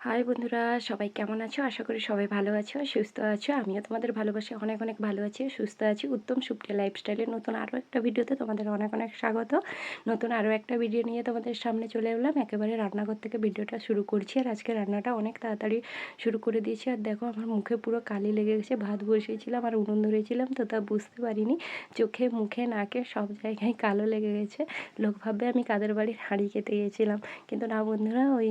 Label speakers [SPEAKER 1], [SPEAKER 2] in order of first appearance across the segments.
[SPEAKER 1] High বন্ধুরা, সবাই কেমন আছো? আশা করি সবাই ভালো আছো, সুস্থ আছো। আমিও তোমাদের ভালোবাসি অনেক অনেক ভালো আছি, সুস্থ আছি। উত্তম সুপ্রিয়া লাইফস্টাইলের নতুন আরও একটা ভিডিওতে তোমাদের অনেক অনেক স্বাগত। নতুন আরও একটা ভিডিও নিয়ে তোমাদের সামনে চলে এলাম। একেবারে রান্নাঘর থেকে ভিডিওটা শুরু করছি আর আজকে রান্নাটা অনেক তাড়াতাড়ি শুরু করে দিয়েছি। আর দেখো, আমার মুখে পুরো কালি লেগে গেছে, ভাত বসিয়েছিলাম আর উনুন ধরেছিলাম, তো তা বুঝতে পারিনি। চোখে, মুখে, নাকে সব জায়গায় কালো লেগে গেছে। লোক ভাববে আমি কাদের বাড়ির হাঁড়ি খেতে গিয়েছিলাম কিন্তু না বন্ধুরা, ওই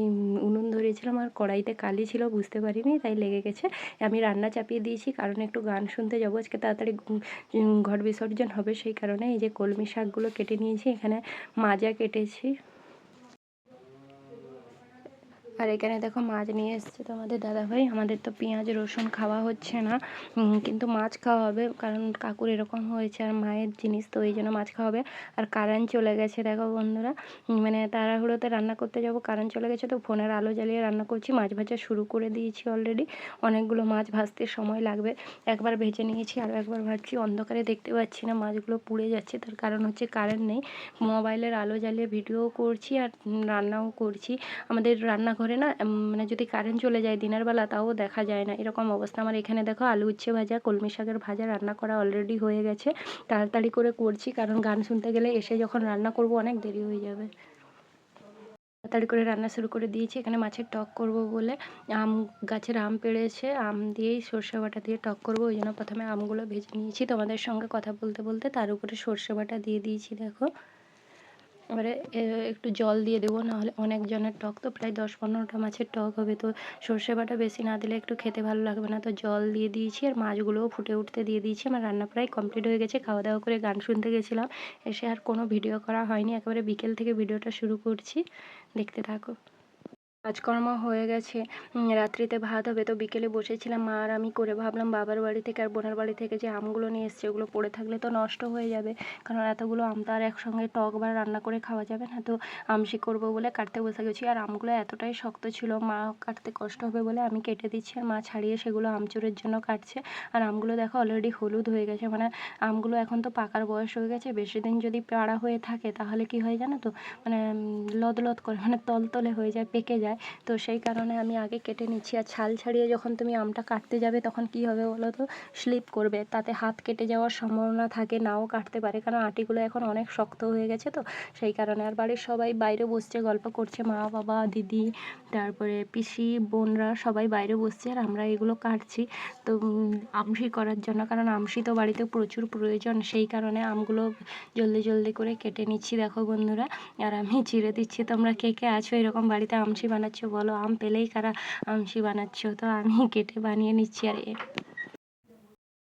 [SPEAKER 1] উনুন ধরেছিলাম আর কড়াইতে কালি ছিল, বুঝতে পারিনি, তাই লেগে গেছে। আমি রান্না চাপিয়ে দিয়েছি, কারণ একটু গান শুনতে যাব। আজকে তাড়াতাড়ি ঘট বিসর্জন হবে, সেই কারণে এই যে কলমি শাকগুলো কেটে নিয়েছি, এখানে মাজা কেটেছি। আর এখানে দেখো মাছ নিয়ে এসছে তোমাদের দাদাভাই। আমাদের তো পেঁয়াজ, রসুন খাওয়া হচ্ছে না। কিন্তু মাছ খাওয়া হবে, কারণ কাকুর এরকম হয়েছে আর মায়ের জিনিস, তো ওই জন্য মাছ খাওয়া হবে। আর কারেন্ট চলে গেছে, দেখো বন্ধুরা। মানে তাড়াহুড়োতে রান্না করতে যাব, কারেন্ট চলে গেছে তো ফোনের আলো জ্বালিয়ে রান্না করছি। মাছ ভাজা শুরু করে দিয়েছি অলরেডি অনেকগুলো মাছ ভাজতে সময় লাগবে। একবার ভেজে নিয়েছি আরও একবার ভাজছি। অন্ধকারে দেখতে পাচ্ছি না মাছগুলো পুড়ে যাচ্ছে, তার কারণ হচ্ছে কারেন্ট নেই। মোবাইলের আলো জ্বালিয়ে ভিডিও করছি আর রান্নাও করছি। আমাদের রান্নাঘর ঘরে না মানে যদি কারেন্ট চলে যায় দিনের বেলা, তাও দেখা যায় না। এরকম অবস্থা। আমার এখানে দেখো আলু উচ্ছে ভাজা, কলমি শাকের ভাজা রান্না করা অলরেডি হয়ে গেছে। তাড়াতাড়ি করে করছি, কারণ গান শুনতে গেলে এসে যখন রান্না করব অনেক দেরি হয়ে যাবে। তাড়াতাড়ি করে রান্না শুরু করে দিয়েছি। এখানে মাছের টক করব বলে আম, গাছের আম পেড়েছে। আম দিয়েই সর্ষে বাটা দিয়ে টক করব। ওই জন্য প্রথমে আমগুলো ভেজে নিয়েছি। তোমাদের সঙ্গে কথা বলতে বলতে তার উপরে সর্ষে বাটা দিয়ে দিয়েছি, দেখো। এবারে একটু জল দিয়ে দেবো, নাহলে অনেকজনের টক তো প্রায় দশ পনেরোটা মাছের টক হবে। তো সর্ষে বাটা বেশি না দিলে একটু খেতে ভালো লাগবে না। তো জল দিয়ে দিয়েছি আর মাছগুলোও ফুটে উঠতে দিয়ে দিয়েছি। আমার রান্না প্রায় কমপ্লিট হয়ে গেছে, খাওয়া দাওয়া করে গান শুনতে গেছিলাম। এসে আর কোনো ভিডিও করা হয়নি। একেবারে বিকেল থেকে ভিডিওটা শুরু করছি। দেখতে থাকো। কাজকর্ম হয়ে গেছে। রাত্রিতে ভাত হবে, তো বিকেলে বসেছিলাম। মা আর আমি করে ভাবলাম বাবার বাড়ি থেকে আর বোনের বাড়ি থেকে যে আমগুলো নিয়ে এসছে, ওগুলো পড়ে থাকলে তো নষ্ট হয়ে যাবে। কারণ এতগুলো আম তো আর একসঙ্গে টক বা রান্না করে খাওয়া যাবে না। তো আমশি করব বলে কাটতে বসে গেছি। আর আমগুলো এতটাই শক্ত ছিল, মা কাটতে কষ্ট হবে বলে আমি কেটে দিচ্ছি। আর মা ছাড়িয়ে সেগুলো আমচুরের জন্য কাটছে। আর আমগুলো দেখো অলরেডি হলুদ হয়ে গেছে। মানে আমগুলো এখন তো পাকার বয়স হয়ে গেছে। বেশি দিন যদি পাড়া হয়ে থাকে, তাহলে কি হয় জানো তো? মানে লদ লদ করে মানে তলতলে হয়ে যায়, পেকে যায়। তো সেই কারণে আমি আগে কেটে নিচ্ছি। আর ছাল ছাড়িয়ে যখন তুমি আমটা কাটতে যাবে তখন কি হবে বলো তো? স্লিপ করবে। তাতে হাত কেটে যাওয়ার সম্ভাবনা থাকে, নাও কাটতে পারে। কারণ আটিগুলো এখন অনেক শক্ত হয়ে গেছে তো, সেই কারণে। আর বাড়ির সবাই বাইরে বসছে, গল্প করছে, মা, বাবা, দিদি, তারপরে পিসি, বোনরা সবাই বাইরে বসছে আর আমরা এগুলো কাটছি। তো আমসি করার জন্য, কারণ আমসি তো বাড়িতে প্রচুর প্রয়োজন, সেই কারণে আমগুলো জলদি জলদি করে কেটে নিচ্ছি, দেখো বন্ধুরা। আর আমি চিড়ে দিচ্ছি, তোমরা কে কে আছো? এরকম বাড়িতে আমসি বানাচ্ছো বলো? আম পেলেই কারা আমসি বানাচ্ছো? তো আমি কেটে বানিয়ে নিচ্ছি আর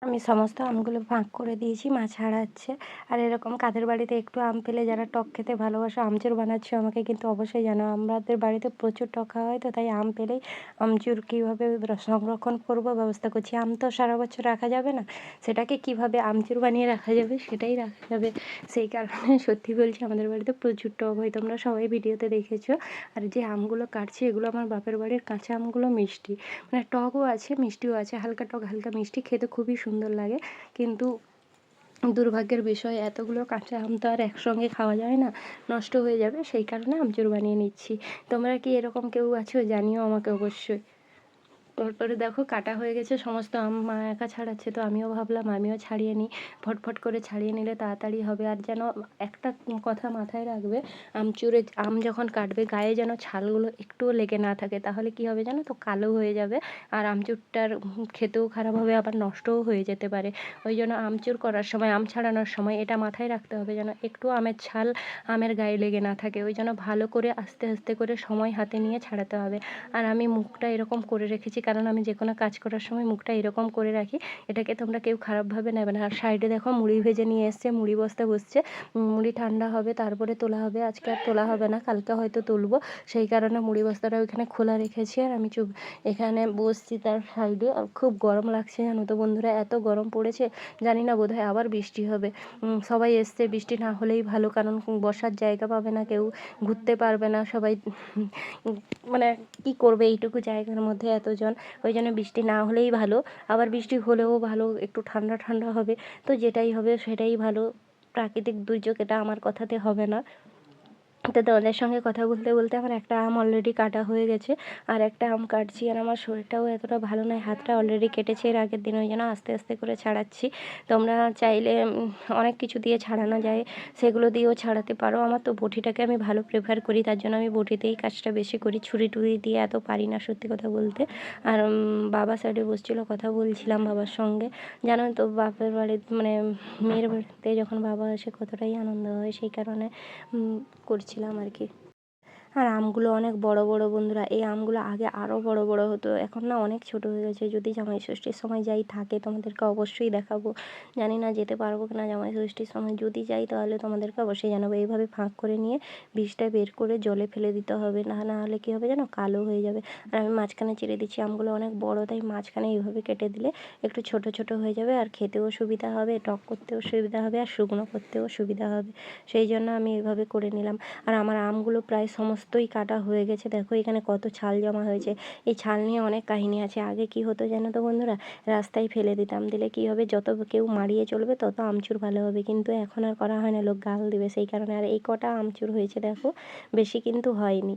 [SPEAKER 1] আমি সমস্ত আমগুলো ভাগ করে দিয়েছি, মা ছাড়াচ্ছে। আর এরকম কাদের বাড়িতে একটু আম পেলে যারা টক খেতে ভালোবাসো, আমচুর বানাচ্ছ আমাকে কিন্তু অবশ্যই জানো। আমাদের বাড়িতে প্রচুর টক খাওয়া হয় তো তাই আম পেলেই আমচুর কীভাবে সংরক্ষণ করব, ব্যবস্থা করছি। আম তো সারা বছর রাখা যাবে না, সেটাকে কীভাবে আমচুর বানিয়ে রাখা যাবে সেটাই রাখা যাবে। সেই কারণে সত্যি বলছি আমাদের বাড়িতে প্রচুর টক হয়, তোমরা সবাই ভিডিওতে দেখেছ। আর যে আমগুলো কাটছি, এগুলো আমার বাপের বাড়ির কাঁচা আমগুলো মিষ্টি। মানে টকও আছে, মিষ্টিও আছে, হালকা টক, হালকা মিষ্টি, খেতে খুবই সুন্দর সুন্দর লাগে। কিন্তু দুর্ভাগ্যের বিষয়, এতগুলো কাঁচা আম তো আর একসঙ্গে খাওয়া যায় না, নষ্ট হয়ে যাবে, সেই কারণে আমচুর বানিয়ে নিচ্ছি। তোমরা কি এরকম কেউ আছো? জানিও আমাকে অবশ্যই। তারপরে দেখো কাটা হয়ে গেছে, সমস্ত আম মা একা ছাড়াচ্ছে, তো আমিও ভাবলাম আমিও ছাড়িয়ে নিই। ফটফট করে ছাড়িয়ে নিলে তাড়াতাড়ি হবে, আর যেন একটা কথা মাথায় রাখবে আমচুরে আম যখন কাটবে, গায়ে যেন ছালগুলো একটুও লেগে না থাকে, তাহলে কি হবে জানো তো, কালো হয়ে যাবে, আর আমচুরটার খেতেও খারাপ হবে, আবার নষ্টও হয়ে যেতে পারে। ওই জন্য আমচুর করার সময়, আম ছাড়ানোর সময় এটা মাথায় রাখতে হবে যেন একটু আমের ছাল আমের গায়ে লেগে না থাকে, ওই জন্য ভালো করে আস্তে আস্তে করে সময় হাতে নিয়ে ছাড়াতে হবে। আর আমি মুখটা এরকম করে রেখেছি কারণ আমি যে কোনো কাজ করার সময় মুখটা এরকম করে রাখি, এটাকে তোমরা কেউ খারাপভাবে নেবে না। আর সাইডে দেখো মুড়ি ভেজে নিয়ে এসছে, মুড়ি বস্তা বসছে মুড়ি ঠান্ডা হবে, তারপরে তোলা হবে, আজকে আর তোলা হবে না, কালকে হয়তো তুলবো। সেই কারণে মুড়ি বস্তাটা ওইখানে খোলা রেখেছি আর আমি চুপ, এখানে বসছি তার সাইডে। আর খুব গরম লাগছে জানো তো বন্ধুরা, এত গরম পড়েছে, জানি না বোধহয় আবার বৃষ্টি হবে। সবাই এসছে, বৃষ্টি না হলেই ভালো, কারণ বসার জায়গা পাবে না কেউ, ঘুরতে পারবে না সবাই। মানে কি করবে এইটুকু জায়গার মধ্যে এতজন? ওই জন্য বৃষ্টি না হলেই ভালো। আবার বৃষ্টি হলেও ভালো, একটু ঠান্ডা ঠান্ডা হবে। তো যেটাই হবে সেটাই ভালো। প্রাকৃতিক দুর্যোগ এটা আমার কথাতে হবে না। তো তোমাদের সঙ্গে কথা বলতে বলতে আমার একটা আম অলরেডি কাটা হয়ে গেছে আর একটা আম কাটছি আর আমার শরীরটাও এতটা ভালো নয় হাতটা অলরেডি কেটেছে। এর আগের দিন ওই জন্য আস্তে আস্তে করে ছাড়াচ্ছি। তোমরা চাইলে অনেক কিছু দিয়ে ছাড়ানো যায় সেগুলো দিয়েও ছাড়াতে পারো। আমার তো বটিটাকে আমি ভালো প্রেফার করি তার জন্য আমি বটিতেই কাজটা বেশি করি। ছুরি টুরি দিয়ে এত পারি না সত্যি কথা বলতে। আর বাবা সাইডে বসছিল কথা বলছিলাম বাবার সঙ্গে। জানো তো বাপের বাড়ি মানে মেয়ের বাড়িতে যখন বাবা আসে কতটাই আনন্দ হয়। সেই কারণে উম, করছিলাম আর কি আর আমগুলো অনেক বড় বড় বন্ধুরা, এই আমগুলো আগে আরও বড় বড় হতো। এখন না অনেক ছোট হয়ে গেছে। যদি জামাই ষষ্ঠীর সময় যাই থাকে, তোমাদেরকে অবশ্যই দেখাবো। জানি না যেতে পারব কিনা জামাই ষষ্ঠীর সময়। যদি যাই তাহলে তোমাদেরকে অবশ্যই জানাব। এইভাবে ফাঁক করে নিয়ে বীজটা বের করে জলে ফেলে দিতে হবে। না না হলে কী হবে জানো? কালো হয়ে যাবে। আর আমি মাঝখানে চিড়ে দিচ্ছি আমগুলো অনেক বড়, তাই মাঝখানে এইভাবে কেটে দিলে একটু ছোট ছোট হয়ে যাবে। আর খেতেও সুবিধা হবে, টক করতেও সুবিধা হবে, আর শুকনো করতেও সুবিধা হবে। সেই জন্য আমি এইভাবে করে নিলাম। আর আমার আমগুলো প্রায় সমস্তই কাটা হয়ে গেছে। দেখো এখানে কত ছাল জমা হয়েছে। এই ছাল নিয়ে অনেক কাহিনী আছে। আগে কি হতো জানো তো বন্ধুরা? রাস্তায় ফেলে দিতাম। দিলে কি হবে? যত কেউ মারিয়ে চলবে, তত আমচুর ভালো হবে। কিন্তু এখন আর করা হয় না। লোক গাল দিবে। সেই কারণে আর এই কটা আমচুর হয়েছে দেখো। বেশি কিন্তু হয়নি।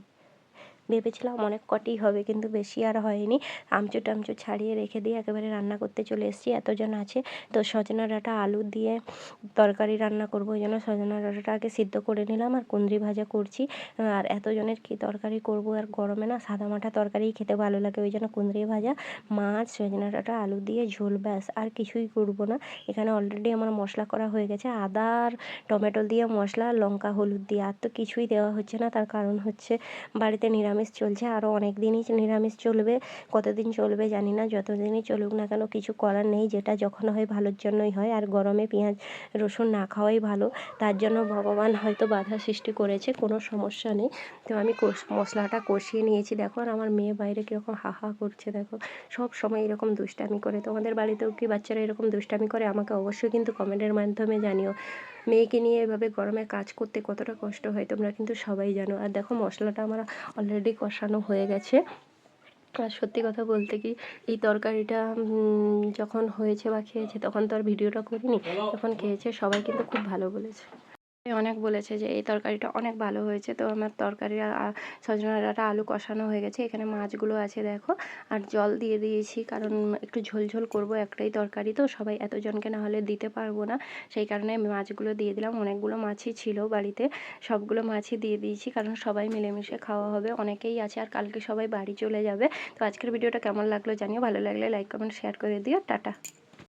[SPEAKER 1] ভেবেছিলাম অনেক কটি হবে, কিন্তু বেশি আর হয়নি। আমচুর টামচুর ছাড়িয়ে রেখে দিয়ে একেবারে রান্না করতে চলে এসেছি, এতজন আছে। তো সজনা ডাঁটা আলু দিয়ে তরকারি রান্না করব ওই জন্য সজনা ডাঁটাটা আগে সিদ্ধ করে নিলাম আর কুঁদরি ভাজা করছি। আর এতজনের কী তরকারি করব আর গরমে না, সাদা মাঠা তরকারিই খেতে ভালো লাগে ওই জন্য কুঁদরি ভাজা, মাছ, সজনা ডাঁটা, আলু দিয়ে ঝোল ব্যাস, আর কিছুই করব না। এখানে অলরেডি আমার মশলা করা হয়ে গেছে, আদা আর টমেটো দিয়ে মশলা, লঙ্কা, হলুদ দিয়ে, আর তো কিছুই দেওয়া হচ্ছে না। তার কারণ হচ্ছে বাড়িতে নিরামিষ চলছে আরও অনেক দিনই নিরামিষ চলবে, কতদিন চলবে জানি না, যতদিনই চলুক না কেন কিছু করার নেই, যেটা যখন হয় ভালোর জন্যই হয়, আর গরমে পেঁয়াজ, রসুন না খাওয়াই ভালো, তার জন্য ভগবান হয়তো বাধা সৃষ্টি করেছে, কোনো সমস্যা নেই। তো আমি মশলাটা কষিয়ে নিয়েছি, দেখো, আর আমার মেয়ে বাইরে কীরকম হা হা করছে, দেখো, সব সময় এরকম দুষ্টামি করে, তোমাদের বাড়িতেও কি বাচ্চারা এরকম দুষ্টামি করে, আমাকে অবশ্যই কিন্তু কমেন্টের মাধ্যমে জানিও। মেয়েকে নিয়ে এভাবে গরমে কাজ করতে কতটা কষ্ট হয় তোমরা কিন্তু সবাই জানো। আর দেখো মশলাটা আমার অলরেডি কষানো হয়ে গেছে। আর সত্যি কথা বলতে কি এই তরকারিটা যখন হয়েছে বা খেয়েছে তখন তো আর ভিডিওটা করিনি তখন খেয়েছে সবাই কিন্তু খুব ভালো বলেছে। অনেক বলেছে যে, এই তরকারিটা অনেক ভালো হয়েছে। তো আমার তরকারি সজনা ডাঁটা আলু কষানো হয়ে গেছে। এখানে মাছগুলো আছে, দেখো। আর জল দিয়ে দিয়েছি, কারণ একটু ঝোল ঝোল করব একটাই তরকারি। তো সবাই এতজনকে না হলে দিতে পারব না। সেই কারণে মাছগুলো দিয়ে দিলাম। অনেকগুলো মাছই ছিল বাড়িতে। সবগুলো মাছই দিয়ে দিয়েছি, কারণ সবাই মিলেমিশে খাওয়া হবে। অনেকেই আছে, আর কালকে সবাই বাড়ি চলে যাবে। তো আজকের ভিডিওটা কেমন লাগল জানিও। ভালো লাগলে লাইক, কমেন্ট, শেয়ার করে দিও। টাটা।